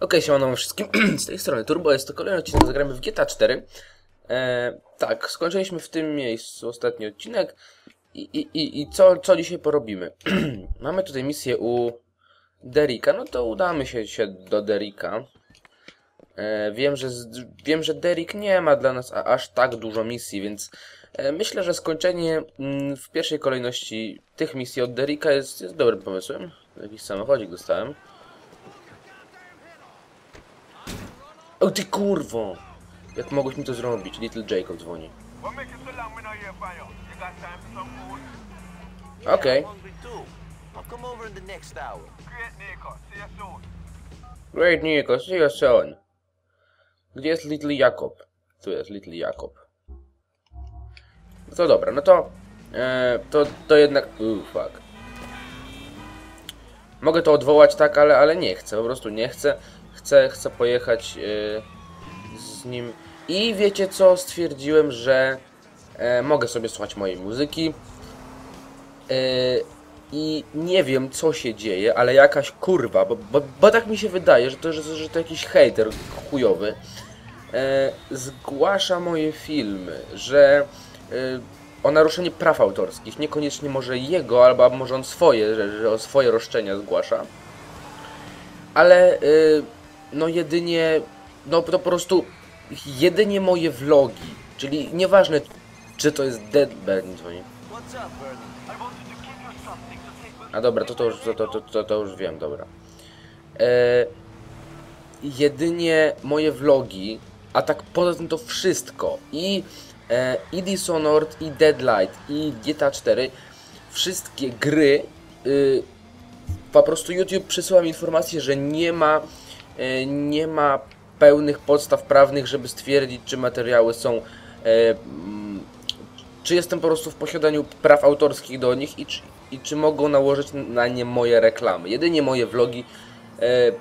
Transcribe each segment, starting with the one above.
Okej, siemano wszystkim, z tej strony Turbo, jest to kolejny odcinek, zagramy w GTA 4. E, tak, skończyliśmy w tym miejscu ostatni odcinek i, i, i, i co, co dzisiaj porobimy? Mamy tutaj misję u Derika, no to udamy się, się do Derika. E, wiem, że, z- wiem, że Derik nie ma dla nas aż tak dużo misji, więc e, myślę, że skończenie mm, w pierwszej kolejności tych misji od Derika jest, jest dobrym pomysłem. Jakiś samochodzik dostałem. O ty kurwo! Jak mogłeś mi to zrobić? Little Jacob dzwoni. Okej. Soon. Great Nico, see you soon. Gdzie jest Little Jacob? Tu jest Little Jacob. No to dobra, no to... E, to, to jednak... Uuu, fuck. Mogę to odwołać tak, ale, ale nie chcę, po prostu nie chcę. Chcę, chcę pojechać e, z nim. I wiecie co? Stwierdziłem, że e, mogę sobie słuchać mojej muzyki. E, I nie wiem co się dzieje, ale jakaś kurwa, bo, bo, bo tak mi się wydaje, że to, że, że to jakiś hater chujowy e, zgłasza moje filmy, że o naruszenie praw autorskich, niekoniecznie może jego, albo może on swoje, że, że o swoje roszczenia zgłasza, ale no jedynie, no po prostu jedynie moje vlogi, czyli nieważne czy to jest Dead Bernie with A dobra, to to już, to, to, to, to, już wiem, dobra. E, jedynie moje vlogi, a tak poza tym to wszystko i e, i Dishonored, i Deadlight, i GTA 4, wszystkie gry, y, po prostu YouTube przesyła mi informację, że nie ma, nie ma pełnych podstaw prawnych, żeby stwierdzić, czy materiały są e, czy jestem po prostu w posiadaniu praw autorskich do nich i czy, i czy mogą nałożyć na nie moje reklamy. Jedynie moje vlogi e,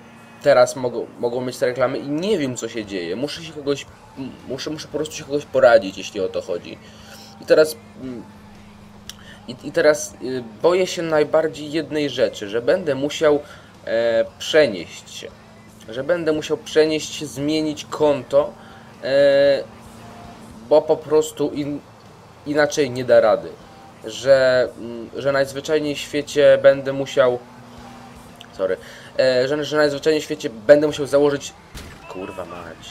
teraz mogą, mogą mieć te reklamy i nie wiem co się dzieje. Muszę się kogoś, muszę, muszę po prostu się kogoś poradzić, jeśli o to chodzi. I teraz mm, i, I teraz y, boję się najbardziej jednej rzeczy, że będę musiał e, przenieść się. Że będę musiał przenieść zmienić konto, e, bo po prostu in, inaczej nie da rady. Że, mm, że najzwyczajniej w świecie będę musiał. Sorry. E, że, że najzwyczajniej w świecie będę musiał założyć. Kurwa mać.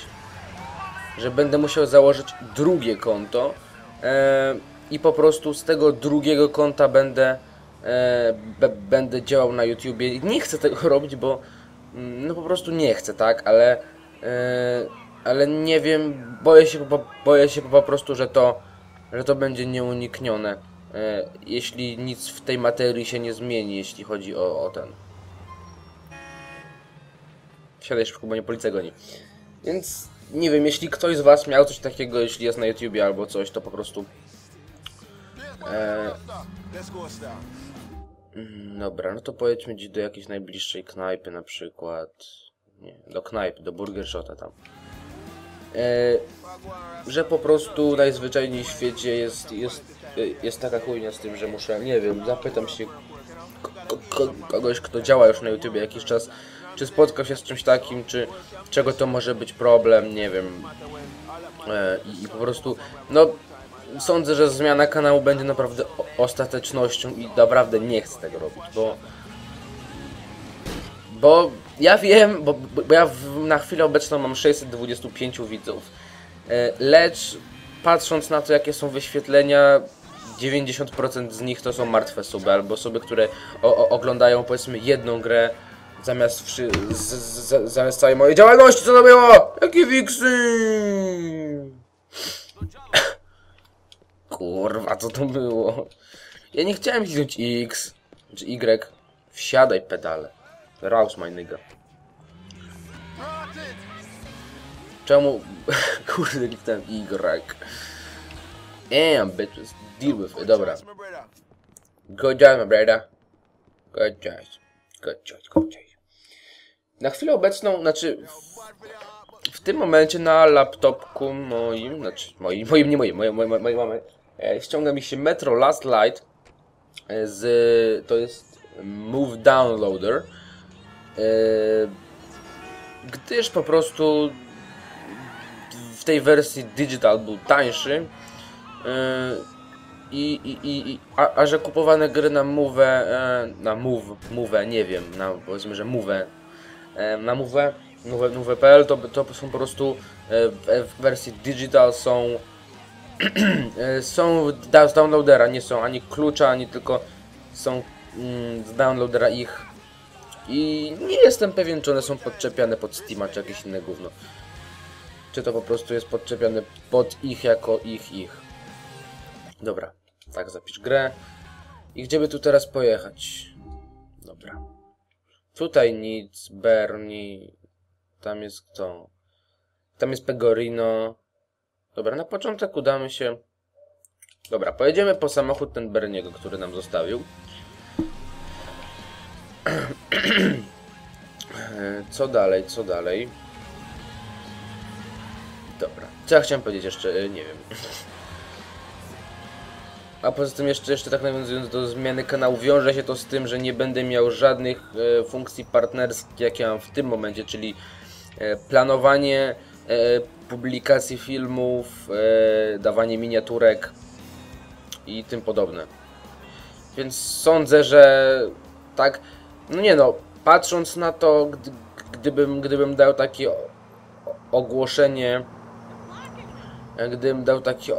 Że będę musiał założyć drugie konto. E, I po prostu z tego drugiego konta będę. E, będę działał na YouTubie. Nie chcę tego robić, bo. Mm, No po prostu nie chcę, tak? Ale. E, ale nie wiem. Boję się, po, boję się po prostu, że to że to będzie nieuniknione, e, jeśli nic w tej materii się nie zmieni, jeśli chodzi o, o ten. Siadaj szybko, bo nie policja goni. Więc nie wiem, jeśli ktoś z Was miał coś takiego, jeśli jest na YouTubie albo coś, to po prostu. E, dobra, no to pojedźmy gdzieś do jakiejś najbliższej knajpy, na przykład. Nie, do knajpy, do Burger Shota tam. E, że po prostu najzwyczajniej w świecie jest, jest, jest taka chujnia z tym, że muszę, nie wiem, zapytam się ko- ko- kogoś, kto działa już na YouTubie jakiś czas, czy spotkał się z czymś takim, czy czego to może być problem, nie wiem. E, I, I po prostu, no, sądzę, że zmiana kanału będzie naprawdę ostatecznością i naprawdę nie chcę tego robić, bo bo ja wiem, bo, bo ja w, na chwilę obecną mam 625 widzów, e, lecz patrząc na to, jakie są wyświetlenia, 90% z nich to są martwe suby, albo osoby, które o, o, oglądają powiedzmy jedną grę zamiast, z, z, zamiast całej mojej działalności. Co to było? Jakie wiksy? Kurwa, co to było? Ja nie chciałem kliknąć X czy Y. Wsiadaj pedale. Raus, my nigga. Czemu? Kurde, kliknąłem Y. Damn, bitches. Deal with it. Dobra. Good job, my brother. Good job. Good job, good job. Na chwilę obecną, znaczy w, w tym momencie na laptopku moim, znaczy moim, moim, nie moim, mojej, mojej mamy, ściąga mi się Metro Last Light e, z, to jest Move Downloader. E, gdyż po prostu w tej wersji digital był tańszy. I, i, i, a, a że kupowane gry na Move, e, na Move, Move, nie wiem, na powiedzmy, że Move, e, na Move, Move, Move.pl to, to są po prostu e, w, wersji digital są e, są da- z downloadera, nie są ani klucza, ani tylko są mm, z downloadera ich i nie jestem pewien, czy one są podczepiane pod Steama, czy jakieś inne gówno. Czy to po prostu jest podczepiane pod ich jako ich ich. Dobra, tak zapisz grę. I gdzie by tu teraz pojechać? Dobra. Tutaj nic, Bernie. Tam jest kto? Tam jest Pegorino. Dobra, na początek udamy się... Dobra, pojedziemy po samochód ten Berniego, który nam zostawił. Co dalej, co dalej? Dobra, co ja chciałem powiedzieć jeszcze, E, nie wiem. A poza tym jeszcze, jeszcze tak nawiązując do zmiany kanału, wiąże się to z tym, że nie będę miał żadnych e, funkcji partnerskich, jakie mam w tym momencie, czyli e, planowanie publikacji filmów, e, dawanie miniaturek i tym podobne. Więc sądzę, że tak, no nie no, patrząc na to, gdy, gdybym, gdybym dał takie ogłoszenie, e, gdybym dał takie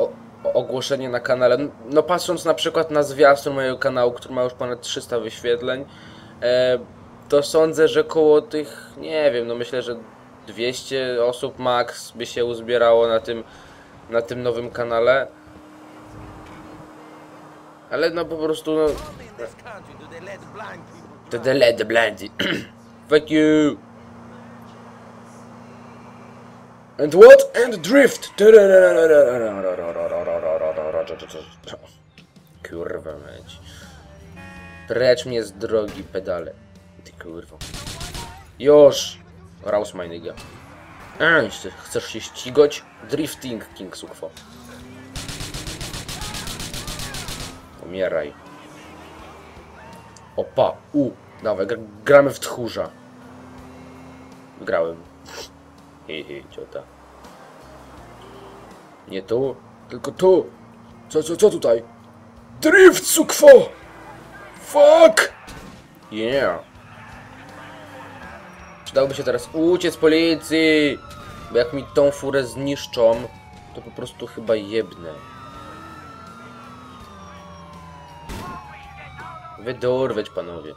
ogłoszenie na kanale, no- patrząc na przykład na zwiastun mojego kanału, który ma już ponad 300 wyświetleń, e, to sądzę, że koło tych, nie wiem, no myślę, że 200 osób max by się uzbierało na tym, na tym nowym kanale. Ale no po prostu, no, to the lead blendy. Fuck you. And what? And drift. Kurwa mać. Precz mnie z drogi pedale. Ty kurwa. Już. Raus my nigga. Jeszcze chcesz się ścigać? Drifting King Sukwo. Umieraj. Opa, u, dawaj, gr gramy w tchórza. Grałem. Hihi, ciota. Nie tu, tylko tu. Co, co, co tutaj? Drift, sukwo! Fuck! Yeah. Przydałoby się teraz uciec policji! Bo jak mi tą furę zniszczą, to po prostu chyba jebnę. Wydurwać, panowie.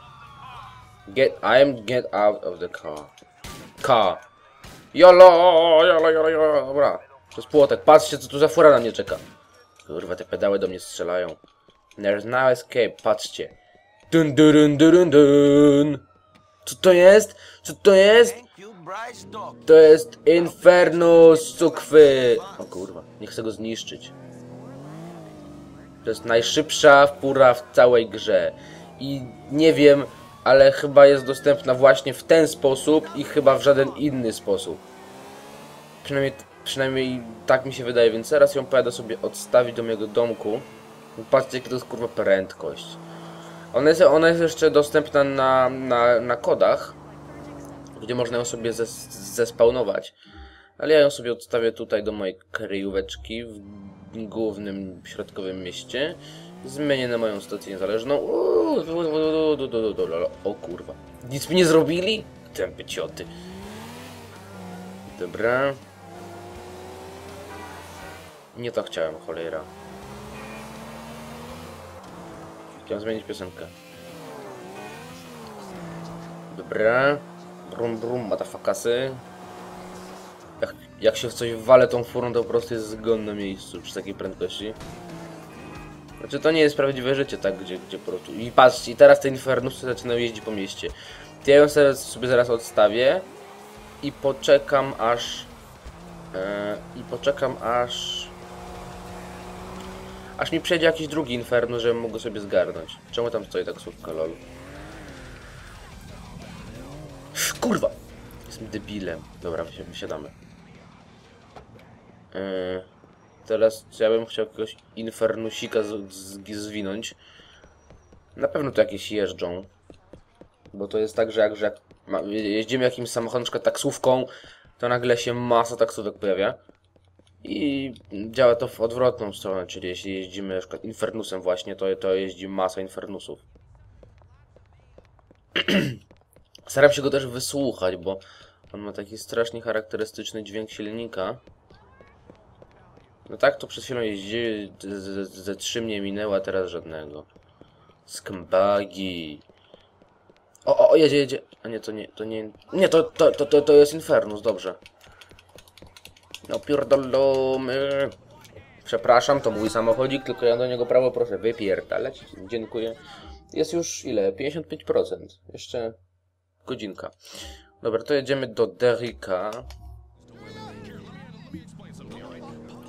Get, I'm get out of the car. Car. Jolo, jolo, jolo, jolo. Dobra. Przez płotek. Patrzcie, co tu za fura na mnie czeka. Kurwa, te pedały do mnie strzelają. There's no escape. Patrzcie. Dun, dun, dun, dun, dun. Co to jest? Co to jest? To jest Infernus Cukwy. O kurwa, nie chcę go zniszczyć. To jest najszybsza fura w całej grze. I nie wiem, ale chyba jest dostępna właśnie w ten sposób i chyba w żaden inny sposób. Przynajmniej, przynajmniej tak mi się wydaje, więc teraz ją pojadę sobie odstawić do mojego domku. Patrzcie, jaka to jest kurwa prędkość. Ona jest, ona jest jeszcze dostępna na, na, na kodach, gdzie można ją sobie zes, zespawnować. Ale ja ją sobie odstawię tutaj do mojej kryjóweczki w głównym środkowym mieście. Zmienię na moją stację niezależną. O kurwa. Nic mi nie zrobili? Tępy cioty. Dobra. Nie to chciałem, cholera. Chciałem zmienić piosenkę. Dobra. Brum brum, matafakasy. Jak, jak się w coś wale tą furą, to po prostu jest zgon na miejscu przy takiej prędkości. Znaczy to nie jest prawdziwe życie, tak, gdzie, gdzie po prostu... I patrzcie, i teraz te infernusy zaczynają jeździć po mieście. Ja ją sobie, sobie zaraz odstawię i poczekam aż... E, I poczekam aż... Aż mi przejdzie jakiś drugi inferno, żebym mógł go sobie zgarnąć. Czemu tam stoi taksówka, lol? Kurwa! Jestem debilem. Dobra, wysi- wysiadamy. Yy, teraz ja bym chciał jakiegoś infernusika z, z, zwinąć. Na pewno to jakieś jeżdżą. Bo to jest tak, że jak, że jak ma, jeździmy jakimś samochodem, taksówką, to nagle się masa taksówek pojawia. I działa to w odwrotną stronę, czyli jeśli jeździmy na przykład Infernusem właśnie, to, to jeździ masa Infernusów. Staram się go też wysłuchać, bo on ma taki strasznie charakterystyczny dźwięk silnika. No tak, to przed chwilą jeździ, z- z- ze trzy mnie minęło, a teraz żadnego. Skambagi. O, o, jedzie, jedzie. A nie, to nie, to nie, nie, to, to, to, to jest Infernus, dobrze. No pierdolony. Przepraszam, to mój samochodzik, tylko ja do niego prawo proszę wypierdalać. Dziękuję. Jest już ile? 55%. Jeszcze godzinka. Dobra, to jedziemy do Derricka.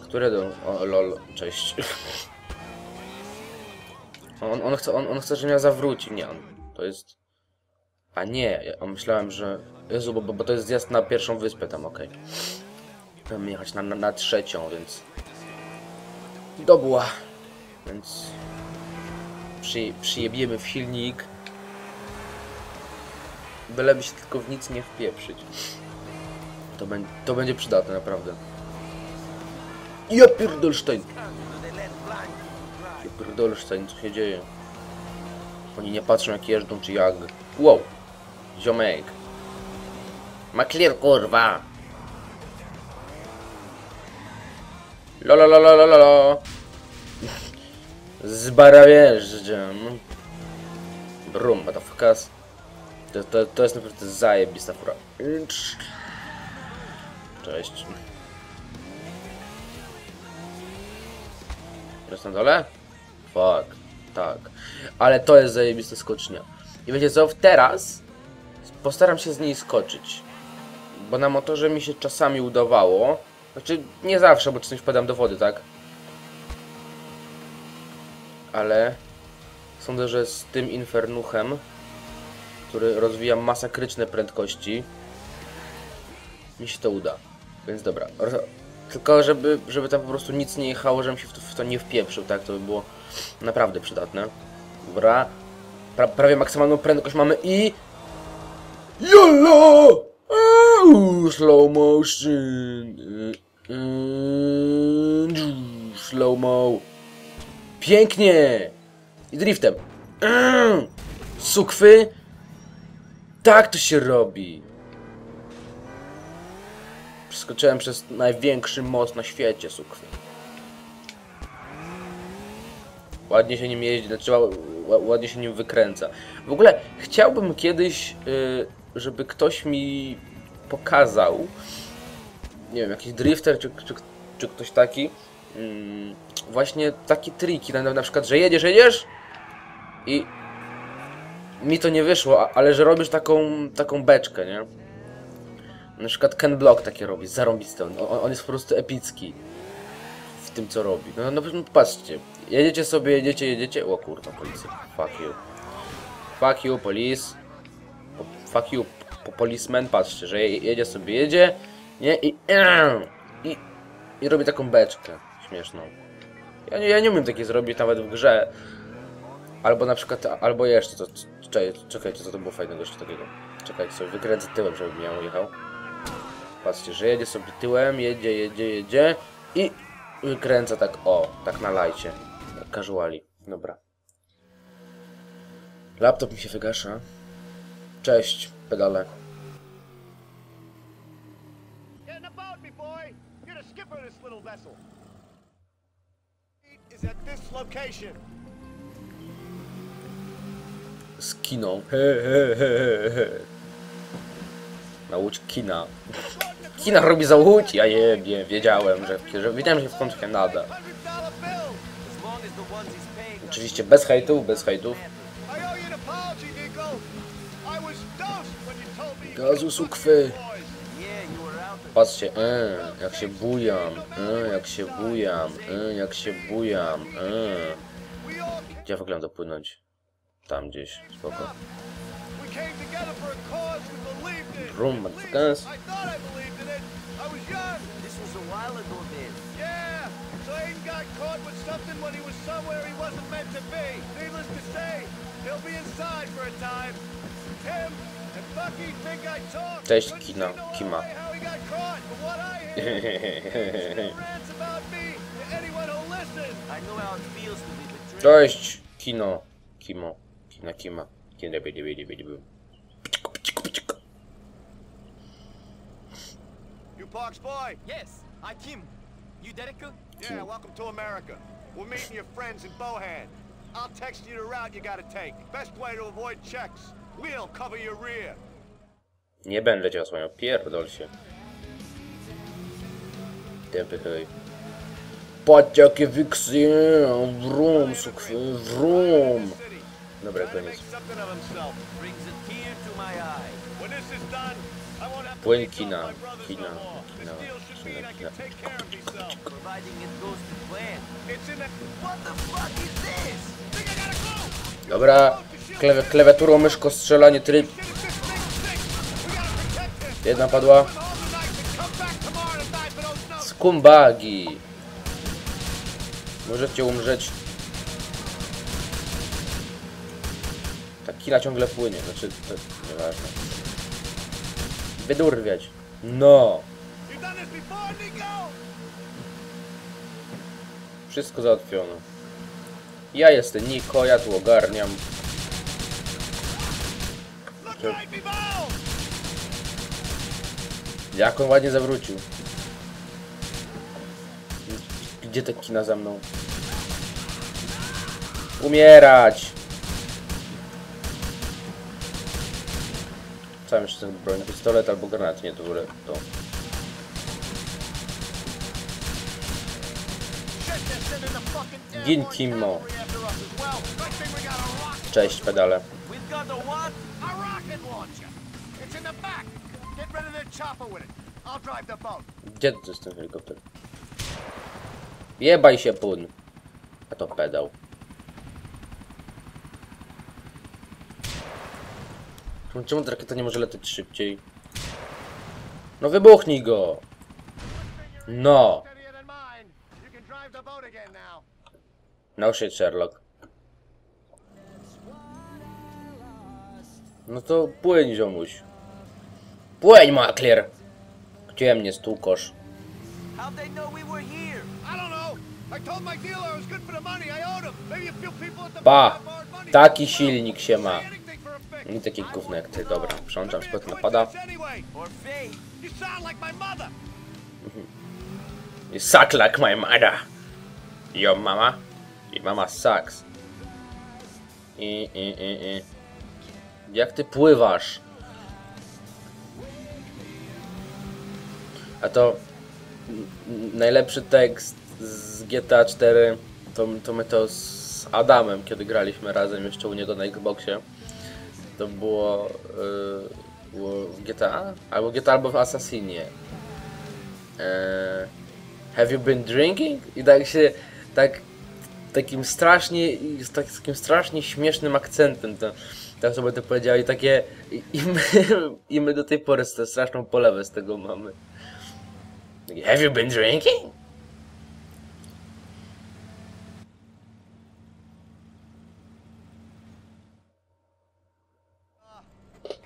Które do... O, lol, cześć. On, on, chce, on, on chce, żebym ja zawrócił. Nie, on, to jest... A nie, ja myślałem, że... Jezu, bo, bo, to jest zjazd na pierwszą wyspę tam, okej. Chcemy jechać na, na, na trzecią, więc... Dobła. Więc... Przy, przyjebiemy w silnik. Byleby się tylko w nic nie wpieprzyć. To, będzie to będzie przydatne, naprawdę. Ja drive? Ja pierdolsztein, co się dzieje? Oni nie patrzą jak jeżdżą, czy jak. Wow! Ziomek! Maklier, kurwa! Lolololololo! Zbarawiężdżam. Brum, motherfuckers. To, to, to jest naprawdę zajebista fura. Cześć. Jest na dole? Fuck, tak. Ale to jest zajebista skocznia. I wiecie co, teraz postaram się z niej skoczyć. Bo na motorze mi się czasami udawało. Znaczy, nie zawsze, bo czasem wpadam do wody, tak? Ale sądzę, że z tym infernuchem, który rozwija masakryczne prędkości, mi się to uda. Więc dobra. Tylko żeby, żeby tam po prostu nic nie jechało, żebym się w to, w to nie wpieprzył, tak? To by było naprawdę przydatne. Dobra. Pra, prawie maksymalną prędkość mamy i... YOLO! Au, slow motion. Y, y, Slow mo. Pięknie! I driftem. Sukwy. Tak to się robi. Przeskoczyłem przez największy most na świecie, sukwy. Ładnie się nim jeździ, znaczy ła- ła- ładnie się nim wykręca. W ogóle chciałbym kiedyś, y, żeby ktoś mi pokazał, nie wiem, jakiś drifter czy, czy, czy ktoś taki, mm, właśnie takie triki, na, na przykład, że jedziesz, jedziesz i mi to nie wyszło, ale że robisz taką, taką beczkę, nie? Na przykład Ken Block takie robi, zarąbisty, on, on jest po prostu epicki w tym co robi. No, no patrzcie, jedziecie sobie, jedziecie, jedziecie, o kurwa, policja, fuck you. Fuck you, police. Fuck you, po policeman, patrzcie, że je- jedzie sobie, jedzie, nie, i i, i robi taką beczkę śmieszną. Ja nie, ja nie umiem takiej zrobić nawet w grze. Albo na przykład, albo jeszcze, to, czekaj, czekajcie, co to było fajnego jeszcze takiego. Czekajcie sobie, wykręcę tyłem, żeby mnie ujechał. Patrzcie, że jedzie sobie tyłem, jedzie, jedzie, jedzie i wykręca tak, o, tak na lajcie. Tak casuali. Dobra. Laptop mi się wygasza. Cześć, pedale. Kiną. He, he, he, he. Na łódź kina. Kina robi za łódź? Ja jebie, wiedziałem, że, że wiedziałem, że w końcu nada. Paying us Oczywiście bez hejtów, bez hejtów. I owe you an apology, Nico. I was dosed when you told me. you Gazu couldn't sukwy. fuck with these Yeah, you were out there. Patrzcie, e, jak się bujam, e, jak się bujam, e, jak się bujam, e. Gdzie ja w ogóle mam dopłynąć? Tam gdzieś, spoko. he was somewhere he wasn't meant to be. Needless to say, he'll be inside for a time. Tim, Cześć, kino, kima. I know how it feels to be betrayed. Cześć, kino, kimo, kina, kima. Kina, bidi, bidi, bidi, bidi. You Parks boy? Yes, I Kim. You Derek? Yeah, welcome to America. We're meeting your friends in Bohan. I'll text you the route you gotta take. Best way to avoid checks. We'll cover your rear. Nie będę cię osłaniał, pierdol się. Tępy hej. Patrz jakie wiksy, wrum, sukwy, wrum. Dobra, koniec. a Płyn kina, kina, kina, kina, kina. Providing it goes to plan. What the fuck is this? Think I gotta go! Dobra, Klewi klawiaturą, myszko, strzelanie, tryb. Jedna padła. Skumbagi. Możecie umrzeć. Ta kila ciągle płynie, znaczy, to nieważne. Wydurwiać. No. Wszystko załatwione. Ja jestem Niko, ja tu ogarniam. Jak on ładnie zawrócił. Gdzie te kina za mną? Umierać! Co jeszcze ten broń? Pistolet albo granat? Nie, to to. Shit, damn Gin Orange Timo. Cavalry after us as well. Good thing we got a rocket. Cześć, pedale. Gdzie to jest ten helikopter? Jebaj się pun. A to pedał. No Czemu ta rakieta nie może lecieć szybciej? No wybuchnij go! No! No shit, Sherlock. No to płyń, ziomuś. Płyń, makler! Gdzie mnie stłukosz? How'd they know we were here? I don't know. I told my dealer it was good for the money. I owed him. Maybe a few people at the Pa! bar borrowed money. Taki silnik się ma. Nie takie gówno jak ty, dobra. Przełączam, spot napada. You suck like my mother. Your mama? Your mama sucks. I, i, i, i. Jak ty pływasz? A to najlepszy tekst z GTA 4 to, to my to z Adamem, kiedy graliśmy razem jeszcze u niego na Xboxie. To było, było w GTA? Albo GTA albo w Assassinie. Eee, have you been drinking? I tak się, tak, takim strasznie, z tak- z takim strasznie śmiesznym akcentem to, ta osoba to powiedziała i takie, i, i, my, i my do tej pory tę straszną polewę z tego mamy. Have you been drinking?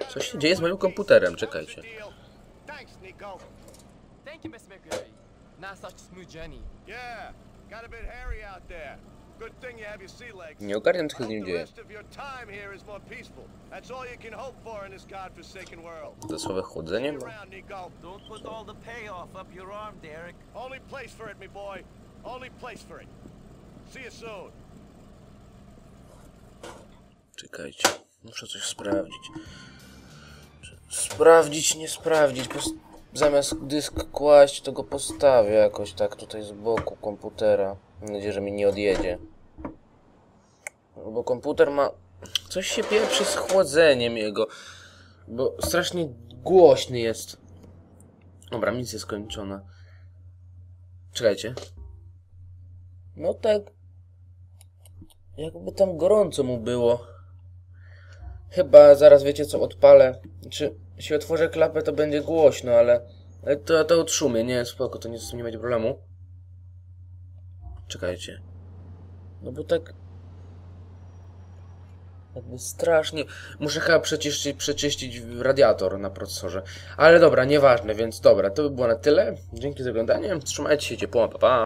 Co się dzieje z moim komputerem? Czekajcie. Thank you, Mr. Mercury. Not such a smooth journey. Yeah, got a bit hairy out there. Good thing you have your sea legs. Nie ogarniam co się z nim dzieje. rest of your time here is more peaceful. That's all you can hope for in this godforsaken world. To słowo chłodzenie? No. you around, Nico. Don't put all the payoff up your arm, Derek. Only place for it, me boy. Only place for it. See you soon. Czekajcie, muszę coś sprawdzić. Sprawdzić, nie sprawdzić. Zamiast dysk kłaść, to go postawię jakoś tak tutaj z boku komputera. Mam nadzieję, że mi nie odjedzie. Bo komputer ma... Coś się pieprzy z chłodzeniem jego. Bo strasznie głośny jest. Dobra, misja skończona. Czekajcie. No tak... Jakby tam gorąco mu było. Chyba zaraz wiecie co odpalę. Czy jeśli otworzę klapę to będzie głośno, ale, to, to od nie, spoko, to nie, nie będzie problemu. Czekajcie. No bo tak... Jakby strasznie. Muszę chyba przeczyścić, przeczyścić radiator na procesorze. Ale dobra, nieważne, więc dobra, to by było na tyle. Dzięki za oglądanie. Trzymajcie się ciepło, pa pa.